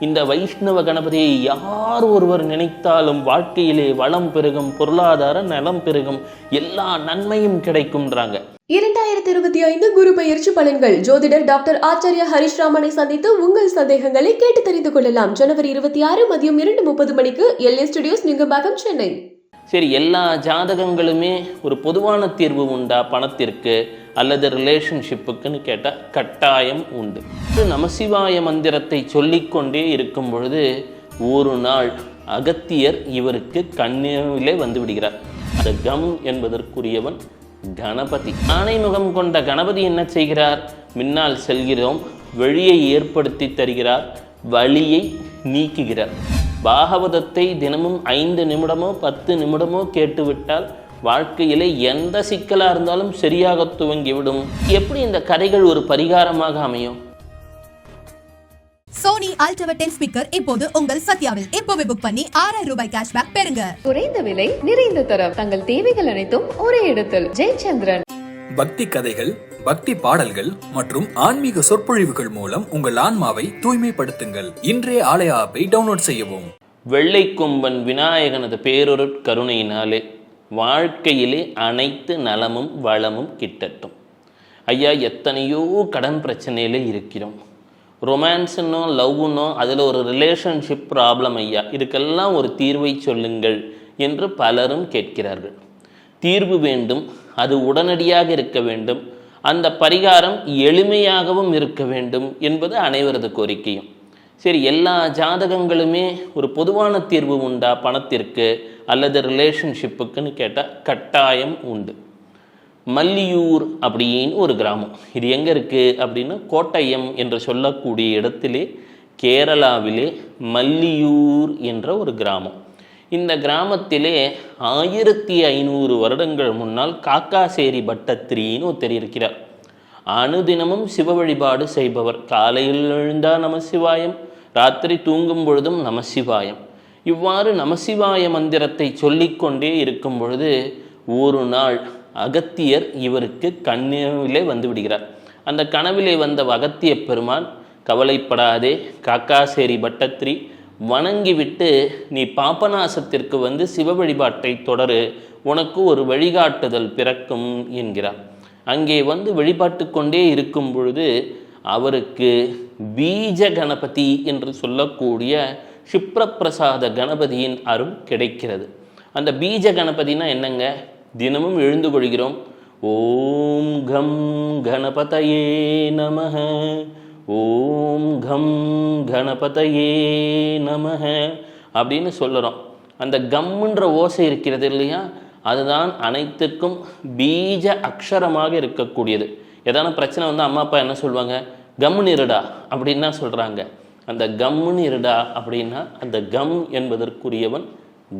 இந்த வைஷ்ணவ கணபதியை யார் ஒருவர் நினைத்தாலும் வாழ்க்கையிலே வளம் பெருகும் பொருளாதார நலம் பெருகும் எல்லா நன்மையும் கிடைக்கும்ன்றாங்க. இரண்டாயிரத்தி இருபத்தி ஐந்து குரு பயிற்சி பலன்கள். ஜோதிடர் டாக்டர் ஆச்சாரியா ஹரிஷ்ராமனை சந்தித்து உங்கள் சந்தேகங்களை கேட்டு தெரிந்து கொள்ளலாம். ஜனவரி இருபத்தி ஆறு மதியம் இரண்டு முப்பது மணிக்கு எல்ஏ ஸ்டுடியோஸ் நிங்கம்பாக்கம் சென்னை. சரி எல்லா ஜாதகங்களுமே ஒரு பொதுவான தீர்வு உண்டா பணத்திற்கு அல்லது ரிலேஷன்ஷிப்புக்குன்னு கேட்டால் கட்டாயம் உண்டு. நமசிவாய மந்திரத்தை சொல்லிக்கொண்டே இருக்கும் பொழுது ஒரு நாள் அகத்தியர் இவருக்கு கண்ணிலே வந்து விடுகிறார். அந்த கம் என்பதற்குரியவன் கணபதி. ஆணைமுகம் கொண்ட கணபதி என்ன செய்கிறார்? முன்னால் செல்கிறோம் வழியை ஏற்படுத்தி தருகிறார் வழியை நீக்குகிறார். பாகவதத்தை தினமும் ஐந்து நிமிடமோ பத்து நிமிடமோ கேட்டுவிட்டால் வாழ்க்கையிலே எந்த சிக்கலாக இருந்தாலும் சரியாக துவங்கிவிடும். எப்படி இந்த கதைகள் ஒரு பரிகாரமாக அமையும்? சோனி அல்ட்ரா டென் ஸ்பீக்கர் இப்போது உங்கள் சத்யாவில். இப்போவே புக் பண்ணி ஆறாயிரம் ரூபாய் கேஷ்பேக் பெறுங்க. குறைந்த விலை நிறைந்த தரம். தங்கள் தேவைகள் அனைத்தும் ஒரே இடத்தில். ஜெயச்சந்திரன். பக்தி கதைகள் பக்தி பாடல்கள் மற்றும் ஆன்மீக சொற்பொழிவுகள் மூலம் உங்கள் ஆன்மாவை தூய்மைப்படுத்துங்கள். இன்றைய ஆலய ஆப்பை டவுன்லோட் செய்யவும். வெள்ளை கொம்பன் விநாயகனது பேரொருட் கருணையினாலே வாழ்க்கையிலே அனைத்து நலமும் வளமும் கிட்டட்டும். ஐயா எத்தனையோ கடன் பிரச்சனையில் இருக்கிறோம். ரொமான்ஸுன்னோ லவ்னோ அதில் ஒரு ரிலேஷன்ஷிப் ப்ராப்ளம் ஐயா இதுக்கெல்லாம் ஒரு தீர்வை சொல்லுங்கள் என்று பலரும் கேட்கிறார்கள். தீர்வு வேண்டும் அது உடனடியாக இருக்க வேண்டும். அந்த பரிகாரம் எளிமையாகவும் இருக்க வேண்டும் என்பது அனைவரது கோரிக்கையும். சரி எல்லா ஜாதகங்களுமே ஒரு பொதுவான தீர்வு உண்டா பணத்திற்கு அல்லது ரிலேஷன்ஷிப்புக்குன்னு கேட்டால் கட்டாயம் உண்டு. மல்லியூர் அப்படின்னு ஒரு கிராமம். இது எங்கே இருக்குது அப்படின்னா கோட்டயம் என்று சொல்லக்கூடிய இடத்திலே கேரளாவிலே மல்லியூர் என்ற ஒரு கிராமம். இந்த கிராமத்திலே ஆயிரத்தி ஐநூறு வருடங்கள் முன்னால் காக்காசேரி பட்டத்திரின்னு ஒருத்தர் இருக்கிறார் அனுதினமும் சிவ வழிபாடு செய்பவர். காலையில் எழுந்தா நமசிவாயம் ராத்திரி தூங்கும் பொழுதும் நமசிவாயம். இவ்வாறு நமசிவாய மந்திரத்தை சொல்லிக்கொண்டே இருக்கும் பொழுது ஒரு நாள் அகத்தியர் இவருக்கு கண்ணிலே வந்து விடுகிறார் அந்த கனவிலே வந்த அகத்திய பெருமான் கவலைப்படாதே காக்காசேரி பட்டத்திரி வணங்கிவிட்டு நீ பாபநாசத்திற்கு வந்து சிவ வழிபாட்டை தொடரு உனக்கு ஒரு வழிகாட்டுதல் பிறக்கும் என்கிறார். அங்கே வந்து வழிபாட்டு கொண்டே இருக்கும் பொழுது அவருக்கு பீஜ கணபதி என்று சொல்லக்கூடிய சிப்ரப்பிரசாத கணபதியின் அருள் கிடைக்கிறது. அந்த பீஜ கணபதினா என்னங்க? தினமும் எழுந்து கொள்கிறோம். ஓம் கம் கணபதையே நமக ஓம் கம் கணபதையே நமஹ அப்படின்னு சொல்லுறோம். அந்த கம்முன்ற ஓசை இருக்கிறது இல்லையா? அதுதான் அனைத்துக்கும் பீஜ அக்ஷரமாக இருக்கக்கூடியது. ஏதான பிரச்சனை வந்து அம்மா அப்பா என்ன சொல்லுவாங்க கம்முன்னு இருடா அப்படின்னா சொல்கிறாங்க அந்த கம்முன்னு இருடா அப்படின்னா அந்த கம் என்பதற்குரியவன்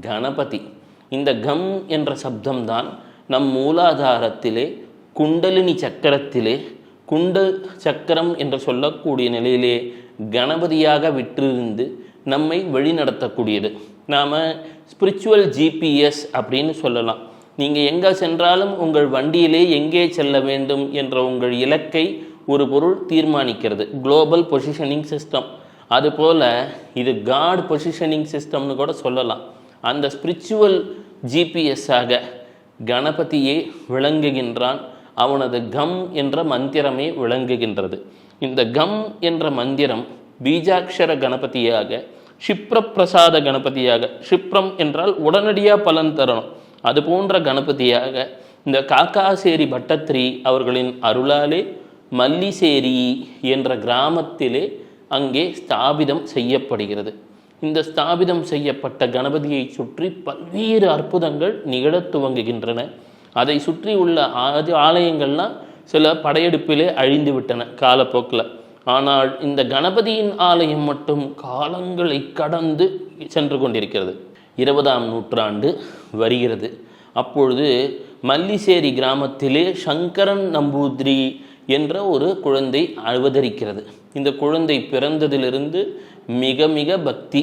கணபதி. இந்த கம் என்ற சப்தம்தான் நம் மூலாதாரத்திலே குண்டலினி சக்கரத்திலே குண்ட சக்கரம் என்று சொல்லக்கூடிய நிலையிலே கணபதியாக விற்றிருந்து நம்மை வழிநடத்தக்கூடியது. நாம் ஸ்பிரிச்சுவல் ஜிபிஎஸ் அப்படின்னு சொல்லலாம். நீங்கள் எங்கே சென்றாலும் உங்கள் வண்டியிலே எங்கே செல்ல வேண்டும் என்ற உங்கள் இலக்கை ஒரு பொருள் தீர்மானிக்கிறது. குளோபல் பொசிஷனிங் சிஸ்டம் அதுபோல் இது காட் பொசிஷனிங் சிஸ்டம்னு கூட சொல்லலாம். அந்த ஸ்பிரிச்சுவல் ஜிபிஎஸ்ஸாக கணபதியே விளங்குகின்றான். அவனது கம் என்ற மந்திரமே விளங்குகின்றது. இந்த கம் என்ற மந்திரம் பீஜாட்சர கணபதியாக க்ஷிப்ரப்பிரசாத கணபதியாக ஷிப்ரம் என்றால் உடனடியாக பலன் தரணும். அது போன்ற கணபதியாக இந்த காக்காசேரி பட்டத்ரி அவர்களின் அருளாலே மல்லிசேரி என்ற கிராமத்திலே அங்கே ஸ்தாபிதம் செய்யப்படுகிறது. இந்த ஸ்தாபிதம் செய்யப்பட்ட கணபதியை சுற்றி பல்வேறு அற்புதங்கள் நிகழத் துவங்குகின்றன. அதை சுற்றி உள்ள ஆதி ஆலயங்கள்லாம் சில படையெடுப்பிலே அழிந்து விட்டன காலப்போக்கில். ஆனால் இந்த கணபதியின் ஆலயம் மட்டும் காலங்களை கடந்து சென்று கொண்டிருக்கிறது. இருபதாம் நூற்றாண்டு வருகிறது. அப்பொழுது மல்லிசேரி கிராமத்திலே சங்கரன் நம்பூதிரி என்ற ஒரு குழந்தை அவதரிக்கிறது. இந்த குழந்தை பிறந்ததிலிருந்து மிக மிக பக்தி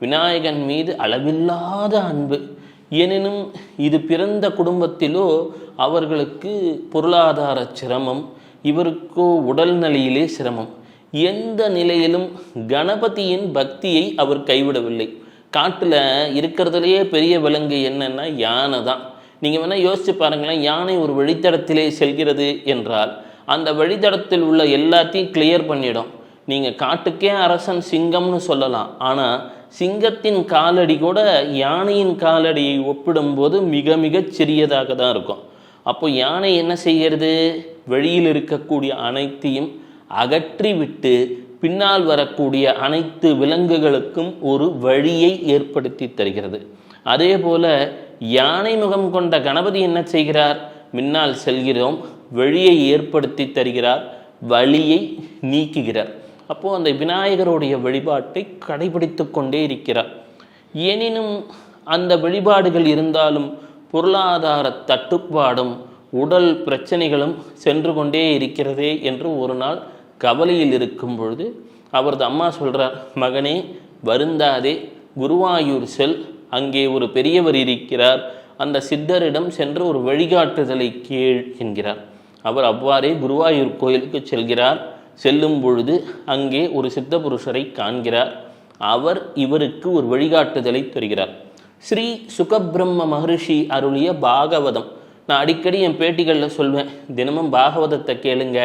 விநாயகன் மீது அளவில்லாத அன்பு எனினும் இது பிறந்த குடும்பத்திலோ அவர்களுக்கு பொருளாதார சிரமம் இவருக்கோ உடல்நிலையிலே சிரமம். எந்த நிலையிலும் கணபதியின் பக்தியை அவர் கைவிடவில்லை. காட்டில் இருக்கிறதுலையே பெரிய விலங்கு என்னென்னா யானை தான். நீங்கள் வேணால் யோசித்து பாருங்களேன் யானை ஒரு வழித்தடத்திலே செல்கிறது என்றால் அந்த வழித்தடத்தில் உள்ள எல்லாத்தையும் கிளியர் பண்ணிடும். நீங்கள் காட்டுக்கே அரசன் சிங்கம்னு சொல்லலாம். ஆனால் சிங்கத்தின் காலடி கூட யானையின் காலடியை ஒப்பிடும்போது மிக மிக சிறியதாக தான் இருக்கும். அப்போ யானை என்ன செய்கிறது? வெளியில் இருக்கக்கூடிய அனைத்தையும் அகற்றிவிட்டு பின்னால் வரக்கூடிய அனைத்து விலங்குகளுக்கும் ஒரு வழியை ஏற்படுத்தி தருகிறது. அதே போல யானை முகம் கொண்ட கணபதி என்ன செய்கிறார்? முன்னால் செல்கிறோம் வழியை ஏற்படுத்தி தருகிறார் வழியை நீக்குகிறார். அப்போ அந்த விநாயகருடைய வழிபாட்டை கடைபிடித்து கொண்டே இருக்கிறார். எனினும் அந்த வழிபாடுகள் இருந்தாலும் பொருளாதார தட்டுப்பாடும் உடல் பிரச்சனைகளும் சென்று கொண்டே இருக்கிறதே என்று ஒரு நாள் கவலையில் இருக்கும் பொழுது அவரது அம்மா சொல்கிறார் மகனே வருந்தாதே குருவாயூர் செல். அங்கே ஒரு பெரியவர் இருக்கிறார். அந்த சித்தரிடம் சென்று ஒரு வழிகாட்டுதலை கேள் என்கிறார். அவர் அவ்வாறே குருவாயூர் கோயிலுக்கு செல்கிறார். செல்லும் பொழுது அங்கே ஒரு சித்த புருஷரை காண்கிறார். அவர் இவருக்கு ஒரு வழிகாட்டுதலை தருகிறார். ஸ்ரீ சுகபிரம்ம மகரிஷி அருளிய பாகவதம். நான் அடிக்கடி என் பேட்டிகளில் சொல்வேன் தினமும் பாகவதத்தை கேளுங்க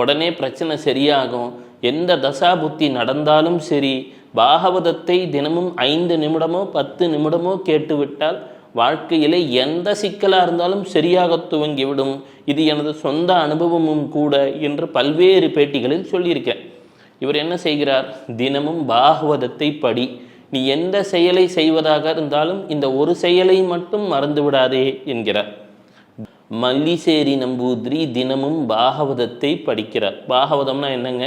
உடனே பிரச்சனை சரியாகும் எந்த தசா புத்தி நடந்தாலும் சரி பாகவதத்தை தினமும் ஐந்து நிமிடமோ பத்து நிமிடமோ கேட்டுவிட்டால் வாழ்க்கையிலே எந்த சிக்கலாக இருந்தாலும் சரியாக துவங்கிவிடும். இது எனது சொந்த அனுபவமும் கூட என்று பல்வேறு பேட்டிகளில் சொல்லியிருக்கேன். இவர் என்ன செய்கிறார்? தினமும் பாகவதத்தை படி. நீ எந்த செயலை செய்வதாக இருந்தாலும் இந்த ஒரு செயலை மட்டும் மறந்து விடாதே என்கிறார். மல்லிசேரி நம்பூதிரி தினமும் பாகவதத்தை படிக்கிறார். பாகவதம்னா என்னங்க?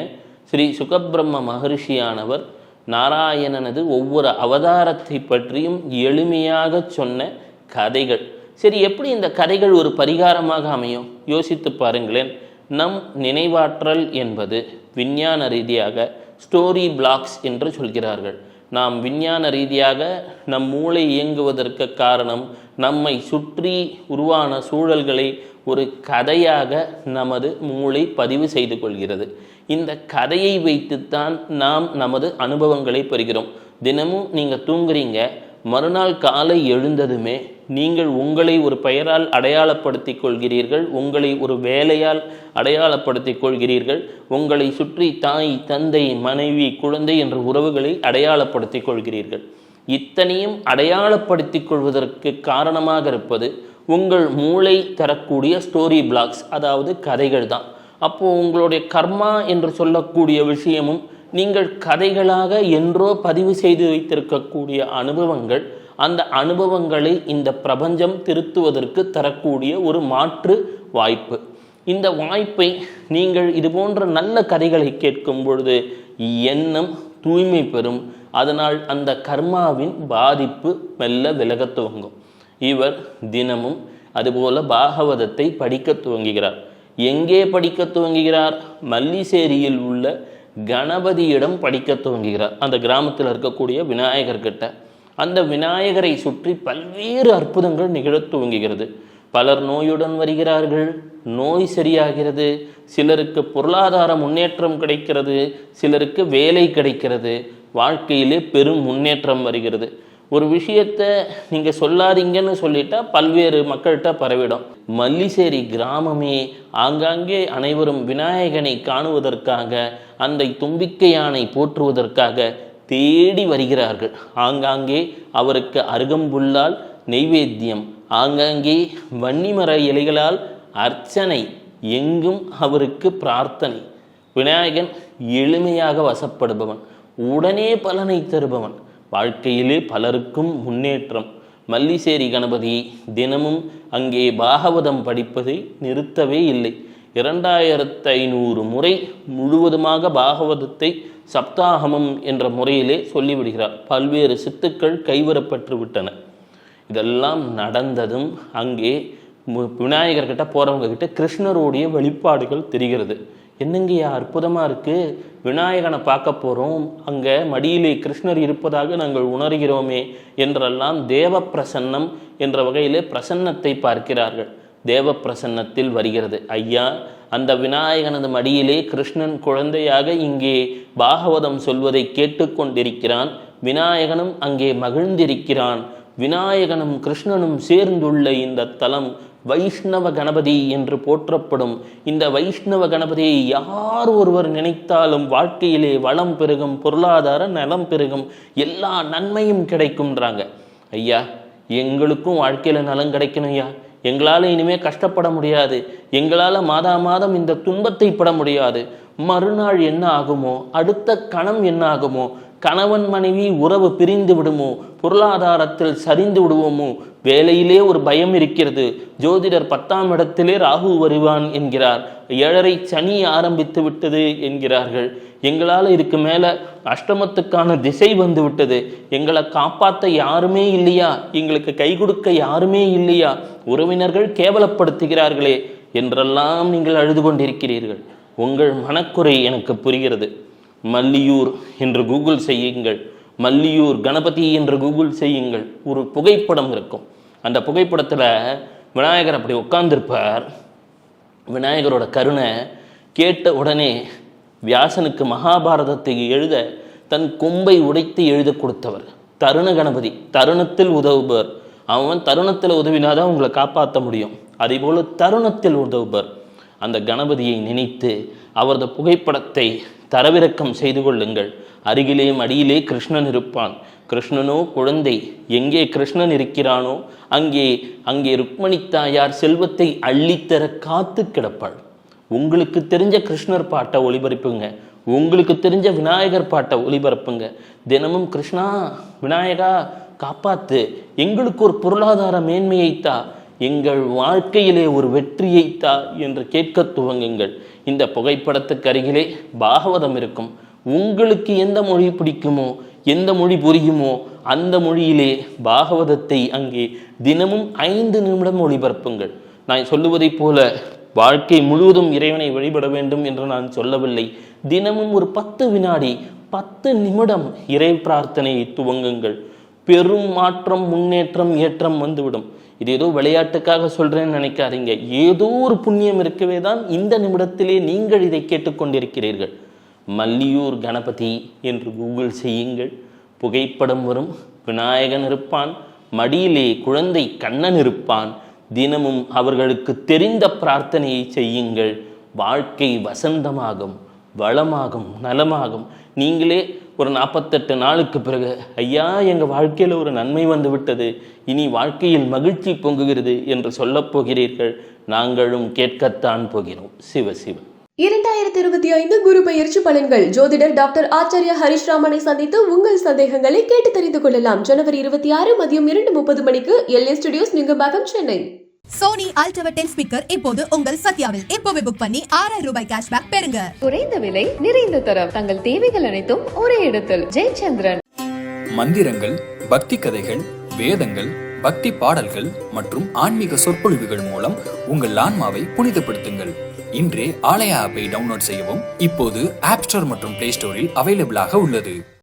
ஸ்ரீ சுகபிரம்ம மகரிஷியானவர் நாராயணனது ஒவ்வொரு அவதாரத்தை பற்றியும் எளிமையாக சொன்ன கதைகள். சரி எப்படி இந்த கதைகள் ஒரு பரிகாரமாக அமையும்? யோசித்து பாருங்களேன். நம் நினைவாற்றல் என்பது விஞ்ஞான ரீதியாக ஸ்டோரி பிளாக்ஸ் என்று சொல்கிறார்கள். நாம் விஞ்ஞான ரீதியாக நம் மூளை இயங்குவதற்கு காரணம் நம்மை சுற்றி உருவான சூழல்களை ஒரு கதையாக நமது மூளை பதிவு செய்து கொள்கிறது. இந்த கதையை வைத்துத்தான் நாம் நமது அனுபவங்களை பெறுகிறோம். தினமும் நீங்கள் தூங்குறீங்க மறுநாள் காலை எழுந்ததுமே நீங்கள் உங்களை ஒரு பெயரால் அடையாளப்படுத்திக் கொள்கிறீர்கள் உங்களை ஒரு வேலையால் அடையாளப்படுத்திக் கொள்கிறீர்கள் உங்களை சுற்றி தாய் தந்தை மனைவி குழந்தை என்ற உறவுகளை அடையாளப்படுத்திக் கொள்கிறீர்கள். இத்தனையும் அடையாளப்படுத்திக் கொள்வதற்கு காரணமாக இருப்பது உங்கள் மூளை தரக்கூடிய ஸ்டோரி பிளாக்ஸ் அதாவது கதைகள் தான். அப்போது உங்களுடைய கர்மா என்று சொல்லக்கூடிய விஷயமும் நீங்கள் கதைகளாக என்றோ பதிவு செய்து வைத்திருக்கக்கூடிய அனுபவங்கள் அந்த அனுபவங்களை இந்த பிரபஞ்சம் திருத்துவதற்கு தரக்கூடிய ஒரு மாற்று வாய்ப்பு. இந்த வாய்ப்பை நீங்கள் இது போன்ற நல்ல கதைகளை கேட்கும் பொழுது எண்ணம் தூய்மை பெறும். அதனால் அந்த கர்மாவின் பாதிப்பு மெல்ல விலகத் துவங்கும். இவர் தினமும் அதுபோல பாகவதத்தை படிக்க துவங்குகிறார். எங்கே படிக்க துவங்குகிறார்? மல்லிசேரியில் உள்ள கணபதியிடம் படிக்க துவங்குகிறார். அந்த கிராமத்தில் இருக்கக்கூடிய விநாயகர்கிட்ட. அந்த விநாயகரை சுற்றி பல்வேறு அற்புதங்கள் நிகழத் துவங்குகிறது. பலர் நோயுடன் வருகிறார்கள். நோய் சரியாகிறது. சிலருக்கு பொருளாதார முன்னேற்றம் கிடைக்கிறது. சிலருக்கு வேலை கிடைக்கிறது. வாழ்க்கையிலே பெரும் முன்னேற்றம் வருகிறது. ஒரு விஷயத்தை நீங்கள் சொல்லாதீங்கன்னு சொல்லிட்டா பல்வேறு மக்கள்கிட்ட பரவிடும். மல்லிசேரி கிராமமே ஆங்காங்கே அனைவரும் விநாயகனை காணுவதற்காக அந்த தும்பிக்கையானை போற்றுவதற்காக தேடி வருகிறார்கள். ஆங்காங்கே அவருக்கு அருகம்புல்லால் நெய்வேத்தியம் ஆங்காங்கே வன்னிமர இலைகளால் அர்ச்சனை எங்கும் அவருக்கு பிரார்த்தனை. விநாயகன் எளிமையாக வசப்படுபவன் உடனே பலனை தருபவன். வாழ்க்கையிலே பலருக்கும் முன்னேற்றம். மல்லிசேரி கணபதி தினமும் அங்கே பாகவதம் படிப்பதை நிறுத்தவே இல்லை. இரண்டாயிரத்து ஐநூறு முறை முழுவதுமாக பாகவதத்தை சப்தாகமம் என்ற முறையிலே சொல்லிவிடுகிறார். பல்வேறு சித்துக்கள் கைவரப்பட்டு விட்டன. இதெல்லாம் நடந்ததும் அங்கே மு- விநாயகர்கிட்ட போகிறவங்க கிட்ட கிருஷ்ணருடைய வெளிப்பாடுகள் தெரிகிறது. என்னங்கய்யா அற்புதமாக இருக்குது விநாயகனை பார்க்க போகிறோம் அங்கே மடியிலே கிருஷ்ணர் இருப்பதாக நாங்கள் உணர்கிறோமே என்றெல்லாம் தேவ பிரசன்னம் என்ற வகையிலே பிரசன்னத்தை பார்க்கிறார்கள். தேவ பிரசன்னத்தில் வருகிறது. ஐயா அந்த விநாயகனது மடியிலே கிருஷ்ணன் குழந்தையாக இங்கே பாகவதம் சொல்வதை கேட்டுக்கொண்டிருக்கிறான். விநாயகனும் அங்கே மகிழ்ந்திருக்கிறான். விநாயகனும் கிருஷ்ணனும் சேர்ந்துள்ள இந்த தலம் வைஷ்ணவ கணபதி என்று போற்றப்படும். இந்த வைஷ்ணவ கணபதியை யார் ஒருவர் நினைத்தாலும் வாழ்க்கையிலே வளம் பெருகும் பொருளாதார நலம் பெருகும் எல்லா நன்மையும் கிடைக்கும்ன்றாங்க. ஐயா எங்களுக்கும் வாழ்க்கையில் நலம் கிடைக்கணும் ஐயா. எங்களால் இனிமே கஷ்டப்பட முடியாது. எங்களால் மாதா மாதம் இந்த துன்பத்தை பட முடியாது. மறுநாள் என்ன ஆகுமோ அடுத்த கணம் என்ன ஆகுமோ கணவன் மனைவி உறவு பிரிந்து விடுமோ? பொருளாதாரத்தில் சரிந்து விடுவோமோ? வேலையிலே ஒரு பயம் இருக்கிறது. ஜோதிடர் பத்தாம் இடத்திலே ராகு வருவான் என்கிறார். ஏழரை சனி ஆரம்பித்து விட்டது என்கிறார்கள். எங்களால் இதுக்கு மேலே அஷ்டமத்துக்கான திசை வந்து விட்டது. எங்களை காப்பாற்ற யாருமே இல்லையா? எங்களுக்கு கை கொடுக்க யாருமே இல்லையா? உறவினர்கள் கேவலப்படுத்துகிறார்களே என்றெல்லாம் நீங்கள் அழுது கொண்டிருக்கிறீர்கள். உங்கள் மனக்குறை எனக்கு புரிகிறது. மல்லியூர் என்று கூகுள் செய்யுங்கள். மல்லியூர் கணபதி என்று கூகுள் செய்யுங்கள். ஒரு புகைப்படம் இருக்கும். அந்த புகைப்படத்தில் விநாயகர் அப்படி உட்கார்ந்திருப்பார். விநாயகரோட கருணை கேட்ட உடனே வியாசனுக்கு மகாபாரதத்தை எழுத தன் கொம்பை உடைத்து எழுத கொடுத்தவர். தருண கணபதி தருணத்தில் உதவுபவர். அவன் தருணத்தில் உதவினாதான் உங்களை காப்பாற்ற முடியும். அதே போல் தருணத்தில் உதவுபவர். அந்த கணபதியை நினைத்து அவரது புகைப்படத்தை தரவிறக்கம் செய்து கொள்ளுங்கள். அருகிலே மடியிலே கிருஷ்ணன் இருப்பான். கிருஷ்ணனோ குழந்தை எங்கே கிருஷ்ணன் இருக்கிறானோ அங்கே அங்கே ருக்மணி தாயார் செல்வத்தை அள்ளித்தர காத்து கிடப்பாள். உங்களுக்கு தெரிஞ்ச கிருஷ்ணர் பாட்டை ஒளிபரப்புங்க. உங்களுக்கு தெரிஞ்ச விநாயகர் பாட்டை ஒளிபரப்புங்க. தினமும் கிருஷ்ணா விநாயகா காப்பாத்து. எங்களுக்கு ஒரு பொருளாதார மேன்மையைத்தா. எங்கள் வாழ்க்கையிலே ஒரு வெற்றியைத்தா என்று கேட்க துவங்குங்கள். இந்த புகைப்படத்துக்கு அருகிலே பாகவதம் இருக்கும். உங்களுக்கு எந்த மொழி பிடிக்குமோ எந்த மொழி புரியுமோ அந்த மொழியிலே பாகவதத்தை அங்கே தினமும் ஐந்து நிமிடம் ஒளிபரப்புங்கள். நான் சொல்லுவதைப் போல வாழ்க்கை முழுவதும் இறைவனை வழிபட வேண்டும் என்று நான் சொல்லவில்லை. தினமும் ஒரு பத்து வினாடி பத்து நிமிடம் இறை பிரார்த்தனையை துவங்குங்கள். பெரும் மாற்றம் முன்னேற்றம் ஏற்றம் வந்துவிடும். இது ஏதோ விளையாட்டுக்காக சொல்றேன்னு நினைக்காதீங்க. ஏதோ ஒரு புண்ணியம் இருக்கவே தான் இந்த நிமிடத்திலே நீங்கள் இதை கேட்டுக்கொண்டிருக்கிறீர்கள். மல்லியூர் கணபதி என்று கூகுள் செய்யுங்கள். புகைப்படம் வரும். விநாயகன் இருப்பான். மடியிலே குழந்தை கண்ணன் இருப்பான். தினமும் அவர்களுக்கு தெரிந்த பிரார்த்தனையை செய்யுங்கள். வாழ்க்கை வசந்தமாகும் வளமாகும் நலமாகும். நீங்களே ஒரு நாற்பத்தெட்டு நாளுக்கு பிறகு ஐயா எங்கள் வாழ்க்கையில் ஒரு நன்மை வந்து விட்டது இனி வாழ்க்கையில் மகிழ்ச்சி பொங்குகிறது என்று சொல்லப் போகிறீர்கள். நாங்களும் கேட்கத்தான் போகிறோம். சிவ சிவ. இரண்டாயிரத்தி இருபத்தி ஐந்து குரு பெயர்ச்சி பலன்கள். ஜோதிடர் டாக்டர் ஆச்சாரிய ஹரிஷ்ராமனை சந்தித்து உங்கள் சந்தேகங்களை கேட்டு தெரிந்து கொள்ளலாம். ஜனவரி இருபத்தி ஆறு மதியம் இரண்டு முப்பது மணிக்கு LA studios Nungambakkam Chennai. Sony ultra ten speaker இப்போது உங்கள் சத்யாவில். இப்போவே புக் பண்ணி ஆறாயிரம் ரூபாய் கேஷ்பேக் பெறுங்க. குறைந்த விலை நிறைந்த தரம். தங்கள் தேவைகள் அனைத்தும் ஒரே இடத்தில். ஜெயச்சந்திரன். மந்திரங்கள் பக்தி கதைகள் வேதங்கள் பக்தி பாடல்கள் மற்றும் ஆன்மீக சொற்பொழிவுகள் மூலம் உங்கள் ஆன்மாவை புனிதப்படுத்துங்கள். இன்றே ஆலயா ஆப்பை டவுன்லோட் செய்யவும் இப்போது ஆப் ஸ்டோர் மற்றும் பிளே ஸ்டோரில் அவைலபிளாக உள்ளது.